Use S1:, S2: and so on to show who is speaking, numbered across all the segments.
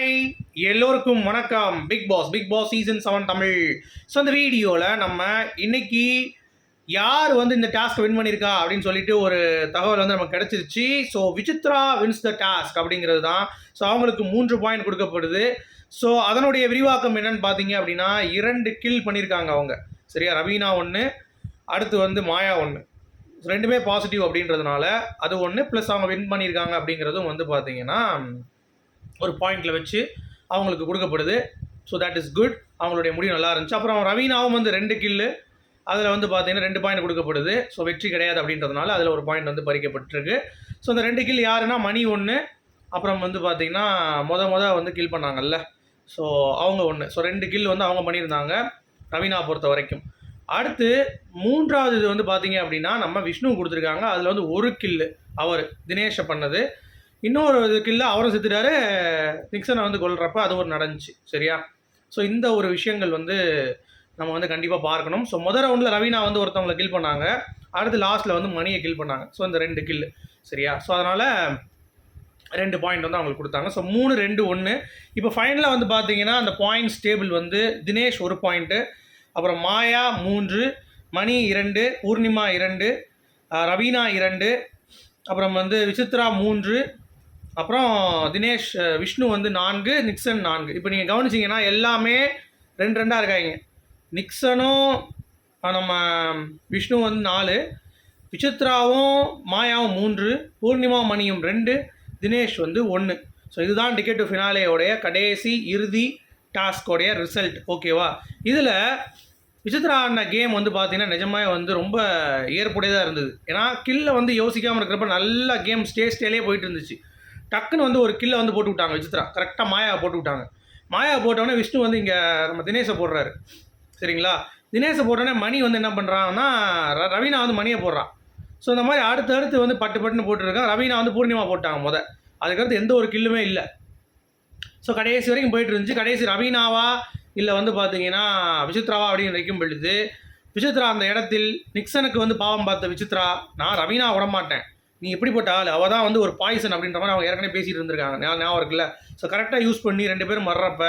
S1: Hi எல்லோருக்கும் வணக்கம். Bigg Boss Bigg Boss season seven Tamil. So இந்த வீடியோவில் நம்ம இன்னைக்கு யார் வந்து இந்த டாஸ்க் வின் பண்ணியிருக்கா அப்படின்னு சொல்லிட்டு ஒரு தகவல் வந்து நமக்கு கிடச்சிருச்சு. So Vichitra wins the task அப்படிங்கிறது தான் ஸோ அவங்களுக்கு மூன்று பாயிண்ட் கொடுக்கப்படுது. ஸோ அதனுடைய விரிவாக்கம் என்னன்னு பார்த்தீங்க அப்படின்னா இரண்டு கில் பண்ணியிருக்காங்க அவங்க. சரியா? ரவீனா ஒன்று அடுத்து வந்து மாயா ஒன்று ரெண்டுமே பாசிட்டிவ் அப்படின்றதுனால அது ஒன்று ப்ளஸ் அவங்க வின் பண்ணியிருக்காங்க அப்படிங்கிறதும் வந்து பார்த்தீங்கன்னா ஒரு பாயிண்டில் வச்சு அவங்களுக்கு கொடுக்கப்படுது. ஸோ தட் இஸ் குட் அவங்களுடைய முடிவு நல்லா இருந்துச்சு. அப்புறம் ரவீனாவும் வந்து ரெண்டு கில்லு அதில் வந்து பார்த்தீங்கன்னா ரெண்டு பாயிண்ட் கொடுக்கப்படுது. ஸோ வெற்றி கிடையாது அப்படின்றதுனால அதில் ஒரு பாயிண்ட் வந்து பறிக்கப்பட்டிருக்கு. ஸோ அந்த ரெண்டு கில் யாருன்னா மணி ஒன்று அப்புறம் வந்து பார்த்தீங்கன்னா மொத மொதல் வந்து கில் பண்ணாங்கல்ல. ஸோ அவங்க ஒன்று ஸோ ரெண்டு கில் வந்து அவங்க பண்ணியிருந்தாங்க ரவீனா பொறுத்த வரைக்கும். அடுத்து மூன்றாவது இது வந்து பார்த்தீங்க அப்படின்னா நம்ம விஷ்ணு கொடுத்துருக்காங்க. அதில் வந்து ஒரு கில்லு அவர் தினேஷை பண்ணது. இன்னொரு இது கில்ல அவரும் செத்துட்டாரு. நிக்சனை வந்து கொள்றப்ப அது ஒரு நடந்துச்சு சரியா? ஸோ இந்த ஒரு விஷயங்கள் வந்து நம்ம வந்து கண்டிப்பாக பார்க்கணும். ஸோ முதல் ரவுண்டில் ரவீனா வந்து ஒருத்தவங்களை கில் பண்ணாங்க. அடுத்து லாஸ்ட்டில் வந்து மணியை கில் பண்ணாங்க. ஸோ இந்த ரெண்டு கில்லு சரியா? ஸோ அதனால் ரெண்டு பாயிண்ட் வந்து அவங்களுக்கு கொடுத்தாங்க. ஸோ மூணு ரெண்டு ஒன்று இப்போ ஃபைனலாக வந்து பார்த்தீங்கன்னா அந்த பாயிண்ட்ஸ் டேபிள் வந்து தினேஷ் ஒரு பாயிண்ட்டு அப்புறம் மாயா மூன்று மணி இரண்டு பூர்ணிமா இரண்டு ரவீனா இரண்டு அப்புறம் வந்து விசித்ரா மூன்று அப்புறம் தினேஷ் விஷ்ணு வந்து நான்கு நிக்சன் நான்கு. இப்போ நீங்கள் கவனிச்சிங்கன்னா எல்லாமே ரெண்டு ரெண்டாக இருக்காங்க நிக்சனும் நம்ம விஷ்ணு வந்து நாலு. விசித்ராவும் மாயாவும் மூன்று. பூர்ணிமா மணியும் ரெண்டு. தினேஷ் வந்து ஒன்று ஸோ இதுதான் டிக்கெட் டு ஃபினாலேயோடைய கடைசி இறுதி டாஸ்கோடைய ரிசல்ட் ஓகேவா இதில் விசித்ரா ஆடின கேம் வந்து பார்த்தீங்கன்னா நிஜமாக வந்து ரொம்ப ஏற்புடையதாக இருந்தது. ஏன்னா கில்ல வந்து யோசிக்காமல் இருக்கிறப்ப நல்லா கேம் ஸ்டே ஸ்டேலே போயிட்டு இருந்துச்சு. டக்குன்னு வந்து ஒரு கில்லை வந்து போட்டு விட்டாங்க விசித்ரா கரெக்டாக மாயா போட்டு விட்டாங்க. மாயா போட்டோடனே விஷ்ணு வந்து இங்கே நம்ம தினேஷை போடுறாரு. சரிங்களா? தினேஷை போட்டோடனே மணி வந்து என்ன பண்ணுறாங்கன்னா ர- ரவீனா வந்து மணியை போடுறான் ஸோ இந்த மாதிரி அடுத்து அடுத்து வந்து பட்டு பட்டுன்னு போட்டுருக்கான் ரவீனா வந்து பூர்ணிமா போட்டாங்க முத. அதுக்கடுத்து எந்த ஒரு கில்லுமே இல்லை. ஸோ கடைசி வரைக்கும் போயிட்டு இருந்துச்சு. கடைசி ரவீனாவா இல்லை வந்து பார்த்தீங்கன்னா விசித்ராவா அப்படின்னு வைக்கும் பொழுது விசித்ரா அந்த இடத்தில் நிக்சனுக்கு வந்து பாவம் பார்த்த விசித்ரா நான் ரவீனா விட மாட்டேன் நீ எப்படிப்பட்ட ஆள்? அவள் தான் வந்து ஒரு பாய்சன் அப்படின்ற மாதிரி அவங்க ஏற்கனவே பேசிகிட்டு இருந்திருக்காங்க. ஞாபகம் இருக்குல்ல? ஸோ கரெக்டாக யூஸ் பண்ணி ரெண்டு பேரும் மர்றப்ப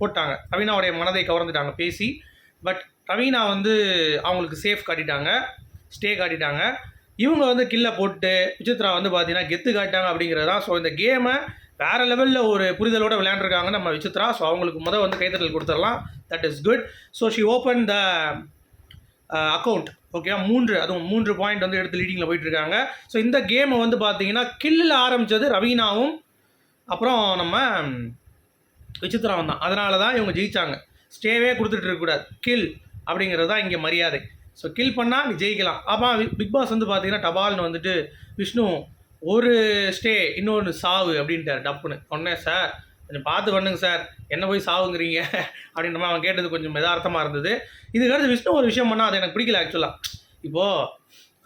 S1: போட்டாங்க. ரவீனாவுடைய மனதை கவர்ந்துட்டாங்க பேசி. பட் ரவீனா வந்து அவங்களுக்கு சேஃப் காட்டிட்டாங்க. ஸ்டே காட்டிட்டாங்க. இவங்க வந்து கில்ல போட்டு விசித்ரா வந்து பார்த்தீங்கன்னா கெத்து காட்டாங்க அப்படிங்கிறது தான் ஸோ இந்த கேமை வேறு லெவலில் ஒரு புரிதலோடு விளையாண்டுருக்காங்க நம்ம விசித்ரா ஸோ அவங்களுக்கு முதல் வந்து கைத்தட்டல் கொடுத்துடலாம். That is good so she open the account ஓகேவா மூன்று அதுவும் மூன்று பாயிண்ட் வந்து எடுத்து லீடிங்கில் போயிட்டு இருக்காங்க ஸோ இந்த கேமை வந்து பார்த்தீங்கன்னா கில்லில் ஆரம்பித்தது ரவீனாவும் அப்புறம் நம்ம விசித்திராவும் தான். அதனால தான் இவங்க ஜெயிச்சாங்க. ஸ்டேவே கொடுத்துட்டு இருக்கக்கூடாது கில் அப்படிங்கிறது தான் இங்கே மரியாதை. ஸோ கில் பண்ணால் நீ ஜெயிக்கலாம். அப்போ பிக் பாஸ் வந்து பார்த்தீங்கன்னா டபால்னு வந்துட்டு விஷ்ணு ஒரு ஸ்டே இன்னொன்று சாவு அப்படின்ட்டார் டப்புன்னு. ஒன்னே சார் கொஞ்சம் பார்த்து பண்ணுங்க சார். என்ன போய் சாவுங்கிறீங்க? அப்படின்ற மாதிரி அவன் கேட்டது கொஞ்சம் யதார்த்தமாக இருந்தது. இதுக்கடுத்து விஷ்ணு ஒரு விஷயம் பண்ணால் அது எனக்கு பிடிக்கல ஆக்சுவலாக இப்போது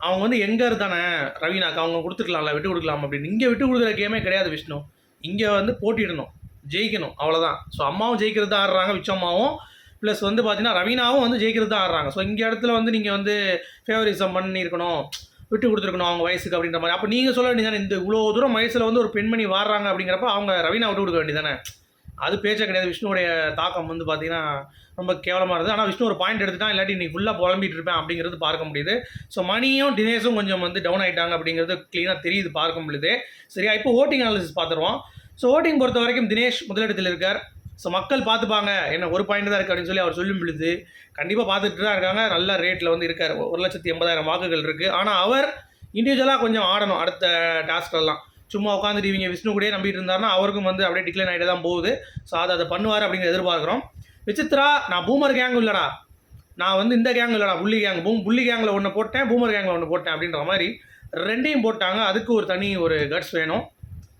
S1: அவங்க வந்து எங்கே இருந்தானே ரவீனாக்கு அவங்க கொடுத்துருக்கலாம்ல விட்டு கொடுக்கலாம் அப்படின்னு. இங்கே விட்டு கொடுக்குற கேமே கிடையாது விஷ்ணு. இங்கே வந்து போட்டிடணும் ஜெயிக்கணும் அவ்வளோதான் ஸோ அம்மாவும் ஜெயிக்கிறது தான் ஆடுறாங்க விச்சம்மாவும் ப்ளஸ் வந்து பார்த்தீங்கன்னா ரவீனாவும் வந்து ஜெயிக்கிறது தான் ஆடுறாங்க. ஸோ இங்கே இடத்துல வந்து நீங்கள் வந்து ஃபேவரிசம் பண்ணியிருக்கணும். விட்டு கொடுத்துருக்கணும் அவங்க வயசுக்கு அப்படின்ற மாதிரி. அப்போ நீங்கள் சொல்ல வேண்டியதானே இந்த இவ்வளோ தூரம் வயசில் வந்து ஒரு பெண்மணி வாடுறாங்க அப்படிங்கிறப்ப அவங்க ரவீனா விட்டு கொடுக்க வேண்டியதானே அது பேச்சே கிடையாது. விஷ்ணுவோடைய தாக்கம் வந்து பார்த்தீங்கன்னா ரொம்ப கேவலமாக இருந்தது. ஆனால் விஷ்ணு ஒரு பாயிண்ட் எடுத்துட்டான் இல்லாட்டி நீ ஃபுல்லாக புலம்பிட்டு இருப்பேன் அப்படிங்கிறது பார்க்க முடியுது. ஸோ மணியும் தினேஷும் கொஞ்சம் வந்து டவுன் ஆகிட்டாங்க அப்படிங்கிறது க்ளீனாக தெரியுது பார்க்க முடியுது சரியா? இப்போ ஓட்டிங் அனாலிசிஸ் பார்த்துருவோம். ஸோ ஓட்டிங் பொறுத்த வரைக்கும் தினேஷ் முதலிடத்தில் இருக்கார். ஸோ மக்கள் பார்த்துப்பாங்க என்ன ஒரு பாயிண்ட் தான் இருக்குது அப்படின்னு சொல்லி அவர் சொல்லும் பொழுது கண்டிப்பாக பார்த்துட்டு தான் இருக்காங்க. நல்ல ரேட்டில் வந்து இருக்கார். ஒரு லட்சத்தி எண்பதாயிரம் வாக்குகள் இருக்குது ஆனால் அவர் இண்டிவிஜுவலாக கொஞ்சம் ஆடணும் அடுத்த டாஸ்க்லாம் சும்மா உட்காந்துட்டு இவங்க விஷ்ணு கூடயே நம்பிட்டு இருந்தாருன்னா அவருக்கும் வந்து அப்படியே டிக்ளைன் ஆகிட்டு தான் போகுது. ஸோ அதை அதை பண்ணுவார் அப்படிங்கிற எதிர்பார்க்குறோம். விசித்ரா நான் பூமர் கேங்கும் இல்லைடா. நான் வந்து இந்த கேங் இல்லைடா புள்ளி கேங் பூம் புள்ளி கேங்கில் ஒன்று போட்டேன் பூமர் கேங்கில் ஒன்று போட்டேன் அப்படின்ற மாதிரி ரெண்டையும் போட்டாங்க. அதுக்கு ஒரு தனி ஒரு கட்ஸ் வேணும்.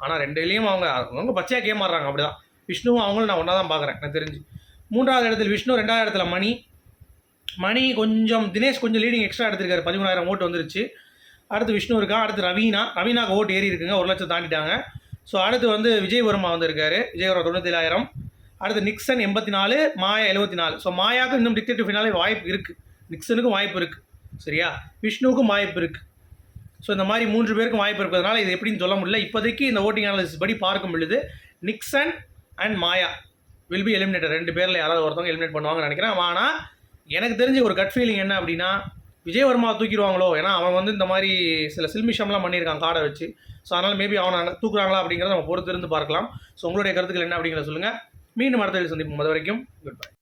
S1: ஆனால் ரெண்டுலேயும் அவங்க அவங்க பச்சையாக கேம் ஆடுறாங்க அப்படி தான் விஷ்ணுவும் அவங்களும் நான் ஒன்றா தான் பார்க்குறேன் எனக்கு தெரிஞ்சு. மூன்றாவது இடத்துல விஷ்ணு ரெண்டாவது இடத்துல மணி. மணி கொஞ்சம் தினேஷ் கொஞ்சம் லீடிங் எக்ஸ்ட்ரா எடுத்திருக்காரு பதிமூணாயிரம் ஓட்டு வந்துருச்சு. அடுத்து விஷ்ணு இருக்கா அடுத்து ரவீனா. ரவீனாக்கு ஓட்டு ஏறி இருக்குங்க ஒரு லட்சம் தாண்டிட்டாங்க. ஸோ அடுத்து வந்து விஜயவர்மா வந்திருக்காரு விஜயவர்மா தொண்ணூத்தேழாயிரம். அடுத்து நிக்சன் எண்பத்தி நாலு மாயா எழுபத்தி நாலு ஸோ மாயாவுக்கு இன்னும் டிக்டேட்டிவ் ஃபினாலே வாய்ப்பு இருக்குது நிக்சனுக்கும் வாய்ப்பு இருக்குது சரியா? விஷ்ணுவுக்கும் வாய்ப்பு இருக்குது ஸோ இந்த மாதிரி மூன்று பேருக்கும் வாய்ப்பு இருப்பதனால இது எப்படின்னு சொல்ல முடியல. இப்போதைக்கு இந்த ஓட்டிங் அனாலிசிஸ் படி பார்க்கும் பொழுது Nixon and Maya will be eliminated ரெண்டு பேரில் யாராவது ஒருத்தவங்க எலிமினேட் பண்ணுவாங்கன்னு நினைக்கிறேன். ஆனால் எனக்கு தெரிஞ்ச ஒரு கட் ஃபீலிங் என்ன அப்படின்னா விஜயவர்மா தூக்கிடுவாங்களோ? ஏன்னா அவன் வந்து இந்த மாதிரி சில சில்மிஷம்லாம் பண்ணியிருக்கான் காடை வச்சு. ஸோ அதனால் மேபி அவனை தூக்குறாங்களா அப்படிங்கிறத நம்ம பொறுத்து இருந்து பார்க்கலாம். ஸோ உங்களுடைய கருத்துக்கள் என்ன அப்படிங்கிறத சொல்லுங்கள் மீண்டும் அடுத்த சந்திப்போம். அது வரைக்கும் குட் பை